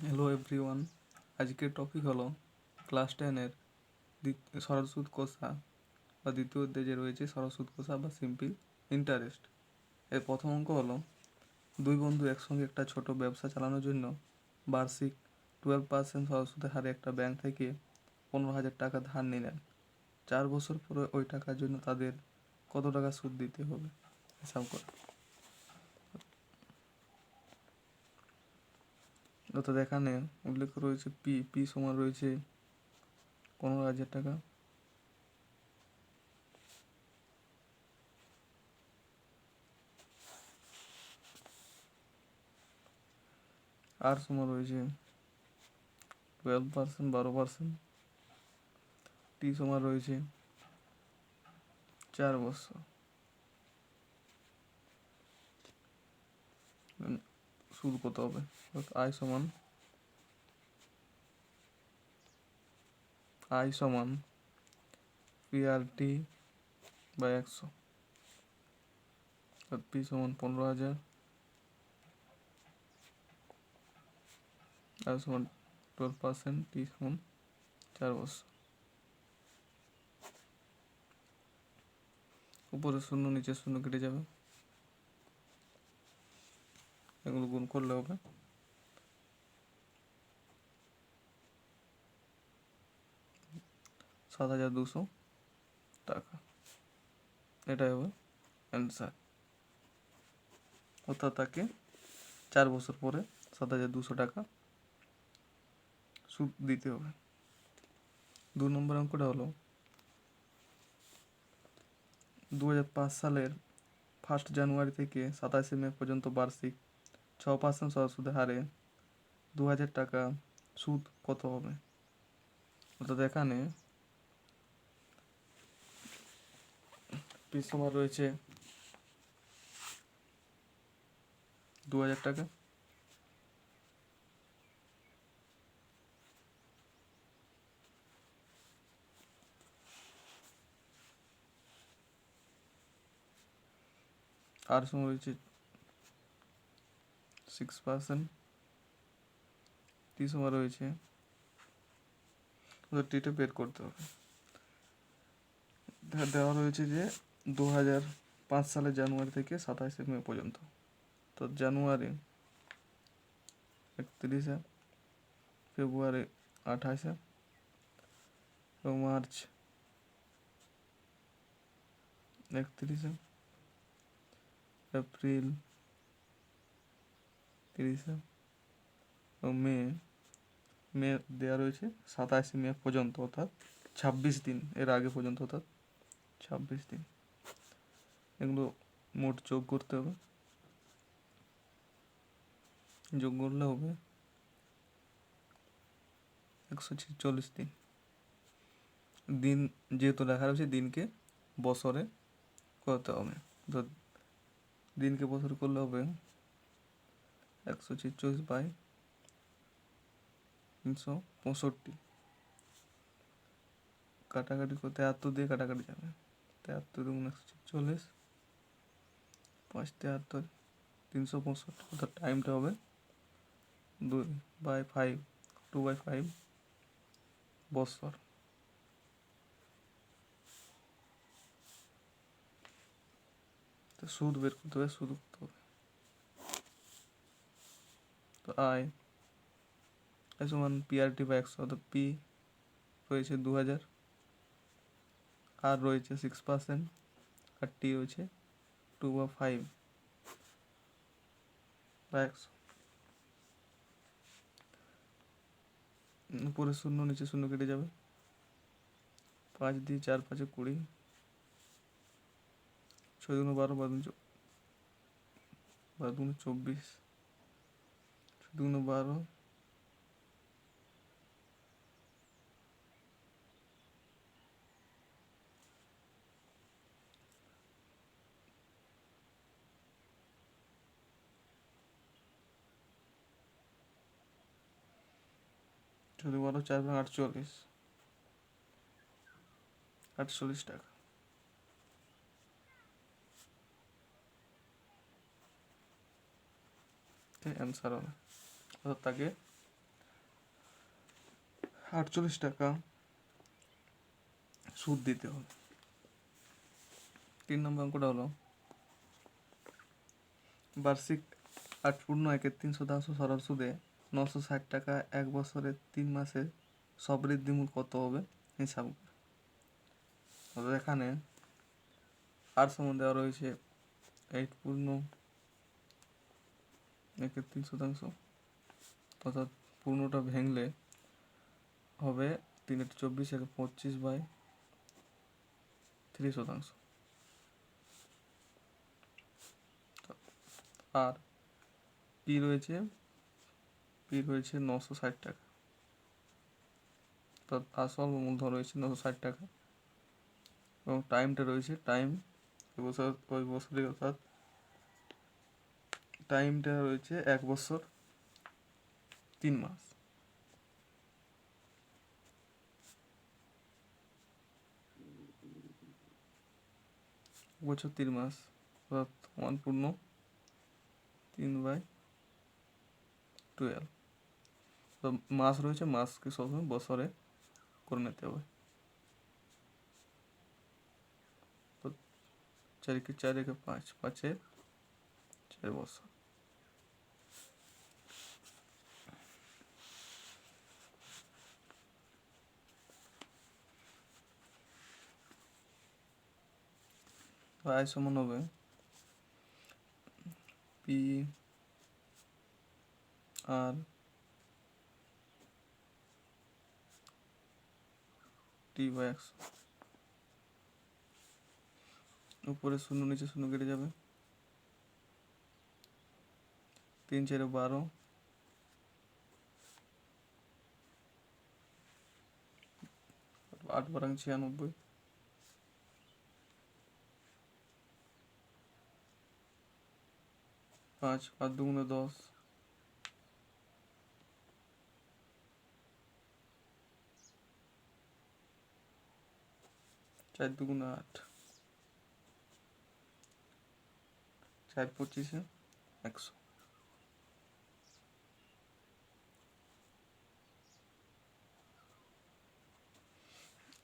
Hello everyone আজকের topic হলো class টেনের সুদ কষা বা দ্বিতীয় যে রয়েছে সুদ কষা বা সিম্পল ইন্টারেস্ট এর প্রথম অঙ্ক হলো, দুই বন্ধু একসঙ্গে একটা ছোট ব্যবসা চালানোর জন্য বার্ষিক টুয়েলভ পার্সেন্ট সরল সুদের হারে একটা ব্যাংক থেকে পনেরো হাজার টাকা ধার নিলেন। চার বছর পরে ওই টাকার জন্য তাদের কত টাকা সুদ দিতে হবে? হিসাব করা। অর্থাৎ এখানে উল্লেখ রয়েছে, পি পি সমান রয়েছে পনেরো হাজার টাকা। আর সমান রয়েছে টুয়েলভ পার্সেন্ট বারো পার্সেন্ট টি সমান রয়েছে চার বছর। সুদ কত হবে। আয় সমান, আই সমান পিআরটি বাই একশো পি সমান পনেরো হাজার আর সমান টুয়েলভ পার্সেন্ট টি সমান চার বছর। উপরে শূন্য, নিচে শূন্য কেটে যাবে। এগুলো গুণ করলে হবে সাত হাজার দুশো টাকা। এটাই হবে অ্যান্সার অর্থাৎ তাকে চার বছর পরে সাত হাজার দুশো টাকা সুদ দিতে হবে। দু নম্বর অঙ্কটা হলো দু হাজার পাঁচ সালের ফার্স্ট জানুয়ারি থেকে সাতাশে মে পর্যন্ত বার্ষিক ছ পার্সেন্ট সুদের হারে দু হাজার টাকা সুদ কত হবে? অর্থাৎ এখানে পিস সময় রয়েছে দু হাজার টাকা। আর সময় রয়েছে সিক্স পার্সেন্ট টি সময় রয়েছে। ওদের টিটা বের করতে হবে। দেওয়া রয়েছে যে দু হাজার পাঁচ সালের জানুয়ারি থেকে সাতাশে মে পর্যন্ত। তো জানুয়ারি একত্রিশে, ফেব্রুয়ারি আঠাশে এবং মার্চ একত্রিশে, এপ্রিল তিরিশে এবং মে মে দেওয়া রয়েছে সাতাশে মে পর্যন্ত অর্থাৎ ছাব্বিশ দিন এর আগে পর্যন্ত অর্থাৎ ছাব্বিশ দিন। এগুলো মোট যোগ করতে হবে। যোগ করলে হবে একশো ছেচল্লিশ দিন। দিন যেহেতু লেখা রয়েছে, দিনকে বছরে করতে হবে। তো দিনকে বছর করলে হবে একশো ছেচল্লিশ বাই তিনশো পঁয়ষট্টি। কাটাকাটি করতে এত দিয়ে কাটাকাটি যাবে। তেহাত্তর দুগুণ একশো ছেচল্লিশ। পাঁচ তেহাত্তর তিনশো পঁয়ষট্টি। অর্থাৎ টাইমটা হবে দুই by five two by five বছর। তো সুদ বের করতে হবে, সুদ করতে হবে। তো আয়। আই সমান পিআরটি বা একশো, অর্থাৎ পি রয়েছে দু হাজার আর রয়েছে সিক্স পার্সেন্ট আর টি রয়েছে টু বা ফাইভ বা একশো উপরে শূন্য, নিচে শূন্য কেটে যাবে। পাঁচ দিয়ে চার, পাঁচে কুড়ি। ছয় দুগুণ বারো বারো বারো দুগুণ চব্বিশ। ছয় দুগুণ বারো। যদি বলো চার ভাগ আটচল্লিশ। আটচল্লিশ টাকা। অ্যান্সার হবে। অর্থাৎ তাকে আটচল্লিশ টাকা সুদ দিতে হবে। তিন নম্বর অঙ্কটা হলো, বার্ষিক আট পূর্ণ একের তিন শতাংশ সরল সুদে নশো ষাট টাকা এক বছরে তিন মাসে সবৃদ্ধিমূল কত হবে? হিসাব এখানে আর সমান দেওয়া রয়েছে এইট পূর্ণ একের তিন শতাংশ। অর্থাৎ পূর্ণটা ভেঙলে হবে তিন একটু চব্বিশ একে পঁচিশ বাই থ্রি শতাংশ। আর পি রয়েছে? পি রয়েছে নশো ষাট টাকা। অর্থাৎ আসল মূলধন রয়েছে নশো ষাট টাকা। এবং টাইমটা রয়েছে টাইম ওই বছর, ওই বছরে অর্থাৎ টাইমটা রয়েছে এক বছর, তিন মাস। বছর, তিন মাস, অর্থাৎ ওয়ান পূর্ণ তিন বাই টুয়েলভ মাস রয়েছে মাসকে সবসময় বছরে করে নিতে হবে। তো চারিকে চার একে পাঁচ পাঁচে চার বছর। সমান হবে পি আর টি বাই একশো উপরে শূন্য নিচে শূন্য কেটে যাবে তিন চারে বারো আট বারাং ছিয়ানব্বই পাঁচ পাঁচ দুগুণে দশ চার দুগুণে আট। চার পঁচিশে একশো।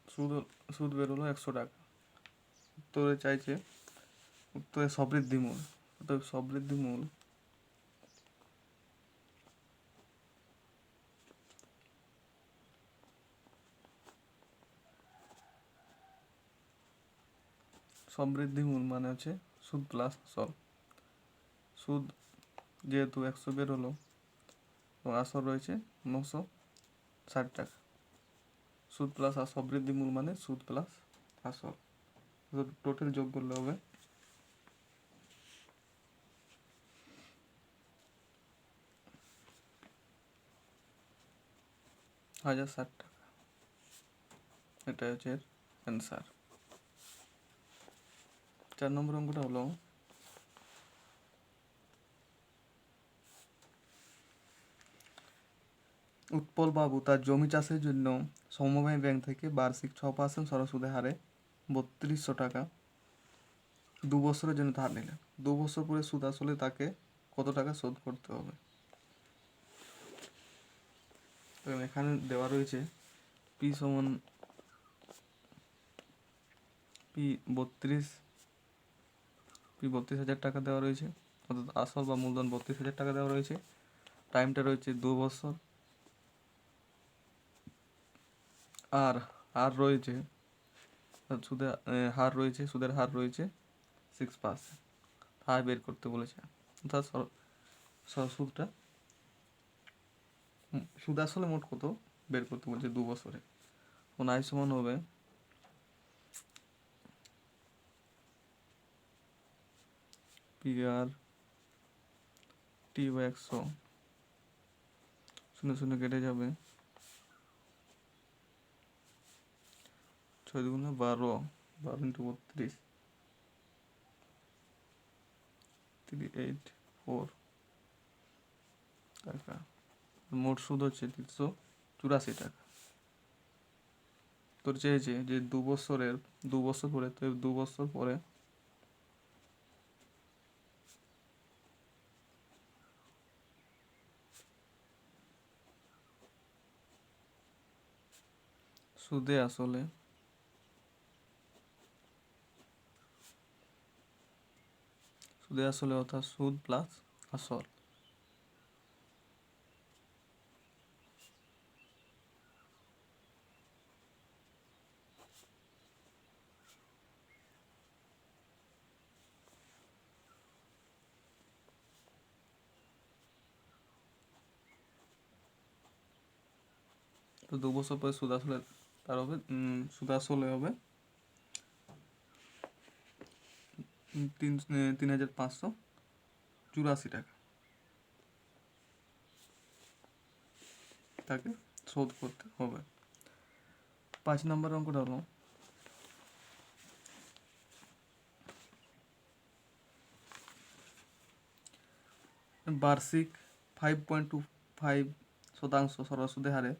সুদ সুদ বেরোলো একশো টাকা। উত্তরে চাইছে, উত্তরে সমৃদ্ধি মূল অতএব সমৃদ্ধি মূল সমৃদ্ধি মূল মানে হচ্ছে সুদ প্লাস আসল সুদ যেহেতু একশো বেরোলো তো আসল রয়েছে নশো ষাট টাকা। সুদ প্লাস আর সমৃদ্ধি মূল মানে সুদ প্লাস আসল। টোটাল যোগ করলে হবে হাজার ষাট টাকা। এটা হচ্ছে অ্যান্সার চার নম্বর অঙ্কটা হলো, উৎপল বাবু তার জমি চাষের জন্য সমবায় ব্যাংক থেকে বার্ষিক ছ পার্সেন্ট সরসুদের হারে বত্রিশশো টাকা দু বছরের জন্য ধার নিলেন। দু বছর পরে সুদ আসলে তাকে কত টাকা শোধ করতে হবে? এখানে দেওয়া রয়েছে পি সমান পি বত্রিশ পি বত্রিশ হাজার টাকা দেওয়া রয়েছে, অর্থাৎ আসল বা মূলধন বত্রিশ হাজার টাকা দেওয়া রয়েছে। টাইমটা রয়েছে দু বছর। আর হার রয়েছে সুদের হার রয়েছে, সুদের হার রয়েছে সিক্স পার্সেন্ট হার বের করতে বলেছে। অর্থাৎ সুদটা সুদ আসলে মোট কত বের করতে বলছে দু বছরে। আয় সমান হবে পি আর? টি বা একশো শূন্য শূন্য কেটে যাবে। ছয় দুগুণে বারো বারো ইন্টু বত্রিশ। থ্রি এইট ফোর টাকা। মোট সুদ হচ্ছে তিনশো চুরাশি টাকা। তোর চেয়েছে যে দু বছরের, দু বছর পরে, তো দু বছর পরে সুদে আসলে সুদে আসলে অর্থাৎ সুদ প্লাস আসল তো দু বছর পরে সুদ আসলে তার হবে সুদ আসলে হবে। তিন তিন হাজার পাঁচশো চুরাশি টাকা। তাকে শোধ করতে হবে। পাঁচ নম্বর অঙ্কটা হলো, বার্ষিক ফাইভ পয়েন্ট টু ফাইভ শতাংশ সরল হারে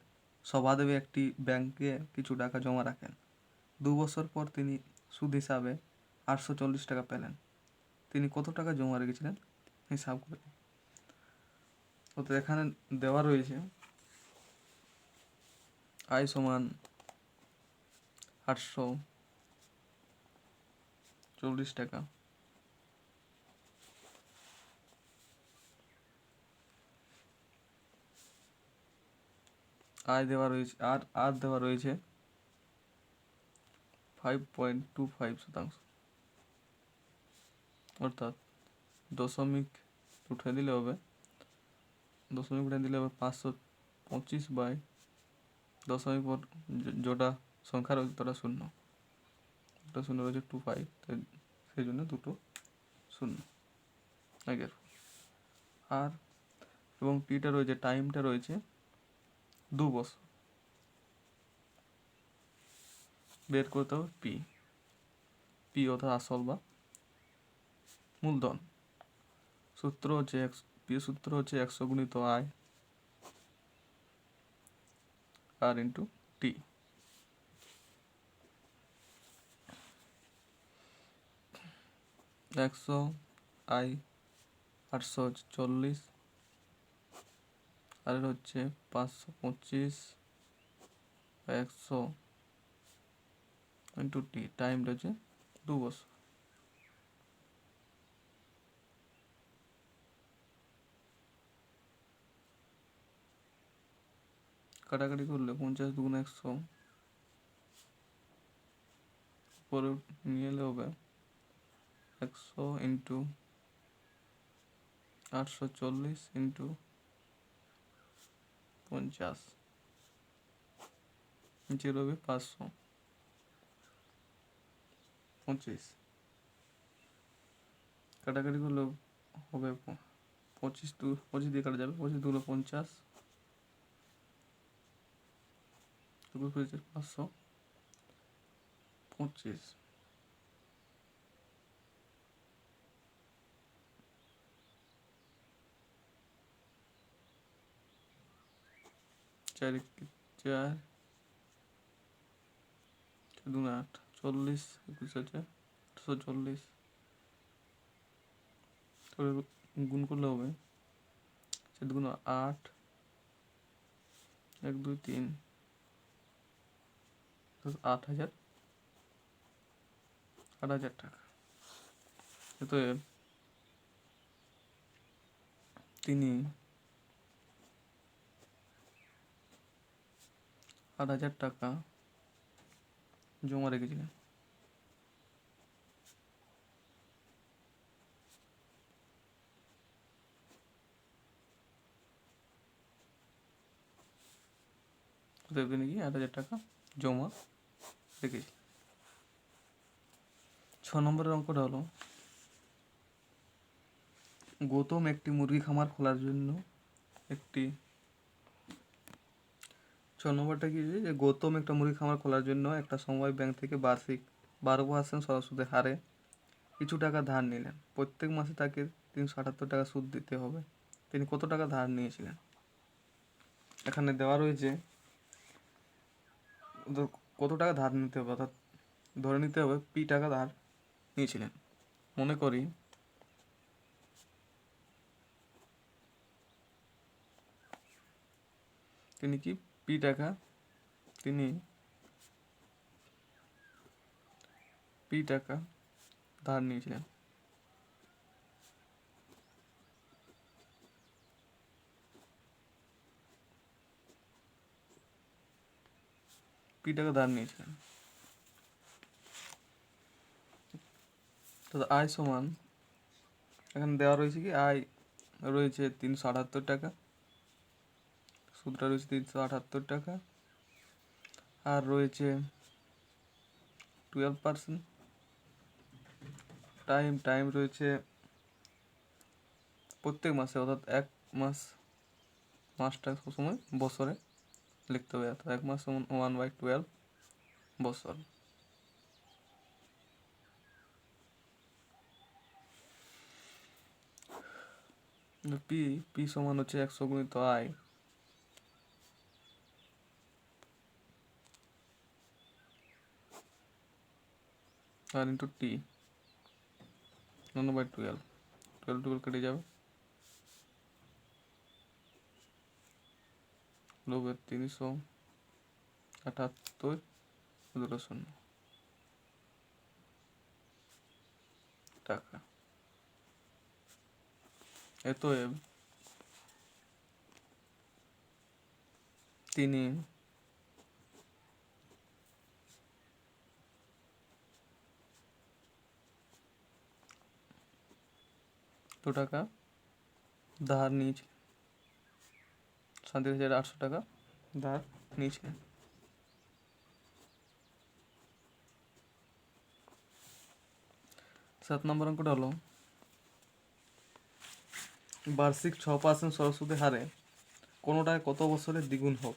সভাদেবে একটি ব্যাংকে কিছু টাকা জমা রাখেন। দু বছর পর তিনি সুদ হিসাবে আটশো চল্লিশ টাকা পেলেন। তিনি কত টাকা জমা রেখেছিলেন? হিসাব করে। অর্থাৎ এখানে দেওয়া রয়েছে, আয় সমান আটশো চল্লিশ টাকা। আয় দেওয়া রয়েছে, আর আর দেওয়া রয়েছে ফাইভ পয়েন্ট টু ফাইভ শতাংশ। অর্থাৎ দশমিক উঠে দিলে হবে, দশমিক উঠে দিলে হবে পাঁচশো পঁচিশ বাই দশমিক পর যেটা সংখ্যা রয়েছে তারা শূন্য। দুটো শূন্য রয়েছে টু ফাইভ সেই জন্য দুটো শূন্য। আগের আর এবং পিটা রয়েছে টাইমটা রয়েছে দু বছর। বের করতে হবে পি। পি অর্থাৎ আসল বা মূলধন। সূত্র হচ্ছে পি সূত্র হচ্ছে একশো গুণিত আয় আর ইন্টু টি একশো, আই আটশো চল্লিশ আর হচ্ছে পাঁচশো পঁচিশ, একশো ইন্টু টি টাইমটা হচ্ছে দু বছর কাটাকাটি করলে পঞ্চাশ দুগুণ একশো। পরে নিয়ে এলে হবে একশো ইন্টু আটশো চল্লিশ ইন্টু পঞ্চাশ নিচে রবে পাঁচশো পঁচিশ কাটাকাটি করলে হবে পঁচিশ দু, পঁচিশ দিয়ে কাটা যাবে, পঁচিশ দুগুলো পঞ্চাশ। পঁচিশ পাঁচশো। পঁচিশ। চার চার দুগুণ আট, চল্লিশ, একুশ আছে আটশো চল্লিশ। তারপরে গুণ করলে হবে চার দুগুণ আট, এক, দুই, তিন। আট হাজার আট হাজার টাকা। এতে তিনি আট হাজার টাকা। জমা রেখেছিলেন অতএব তিনি কি আট হাজার টাকা জমা রেখেছিলেন ছ নম্বরের অঙ্কটা হলো, গৌতম একটি মুরগি খামার খোলার জন্য একটি ছ নম্বরটা কি যে গৌতম একটা মুরগি খামার খোলার জন্য একটা সময় ব্যাংক থেকে বার্ষিক বারো পার্সেন্ট সরাসরি হারে কিছু টাকা ধার নিলেন। প্রত্যেক মাসে তাকে তিনশো আটাত্তর টাকা সুদ দিতে হবে। তিনি কত টাকা ধার নিয়েছিলেন? এখানে দেওয়া রয়েছে কত টাকা ধার নিতে হবে, অর্থাৎ ধরে নিতে হবে পি টাকা ধার নিয়েছিলেন। মনে করি তিনি কি পি টাকা, তিনি পি টাকা ধার নিয়েছিলেন। পি টাকা ধার নিয়েছিলেন। তো আয় সমান, এখানে দেওয়া রয়েছে কি? আয় রয়েছে তিনশো আটাত্তর টাকা। সুদটা রয়েছে তিনশো আটাত্তর টাকা। আর রয়েছে টুয়েলভ পার্সেন্ট টাইম টাইম রয়েছে প্রত্যেক মাসে, অর্থাৎ এক মাস, মাসটা সবসময় বছরে লিখতে হবে। অর্থাৎ এক মাস ওয়ান বাই টুয়েলভ বছর। পি পি সমান হচ্ছে একশো গুণিত I R into T one by twelve twelve twelve কেটে যাবে। লোকের তিনশো আটাত্তর দুটো শূন্য। টাকা। এতএব, তিনি টাকা। ধার নিয়েছিলেন সাঁত্রিশ হাজার আটশো টাকা ধার নিয়েছিলেন সাত নম্বর অঙ্কটা হলো, বার্ষিক ছ পার্সেন্ট সরস্বতী হারে কোনোটায় কত বছরে দ্বিগুণ হোক?